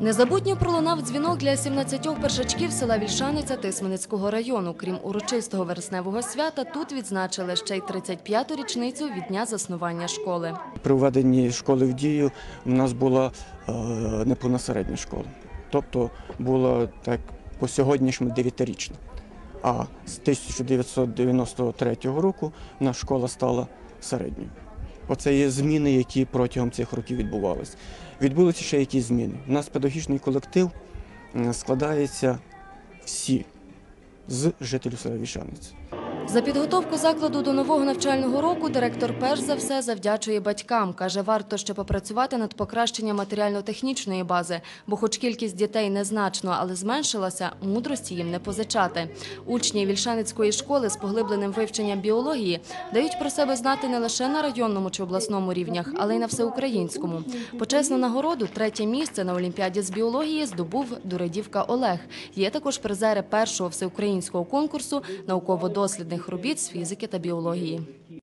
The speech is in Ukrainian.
Незабутньо пролунав дзвінок для 17 першачків села Вільшаниця Тисменицького району. Крім урочистого вересневого свята, тут відзначили ще й 35-ту річницю від дня заснування школи. При введенні школи в дію у нас була е, неповна середня школа. Тобто була так по сьогоднішньому дев'ятирічна. А з 1993 року наша школа стала середньою. Оце є зміни, які протягом цих років відбувалися. Відбулися ще якісь зміни. У нас педагогічний колектив складається всі з жителів села Вішаниця. За підготовку закладу до нового навчального року директор перш за все завдячує батькам. Каже, варто ще попрацювати над покращенням матеріально-технічної бази, бо хоч кількість дітей незначно, але зменшилася, мудрості їм не позичати. Учні Вільшаницької школи з поглибленим вивченням біології дають про себе знати не лише на районному чи обласному рівнях, але й на всеукраїнському. Почесну нагороду третє місце на Олімпіаді з біології здобув Дуредівка Олег. Є також призери першого всеукраїнського конкурсу науково-дослідних робіт з фізики та біології.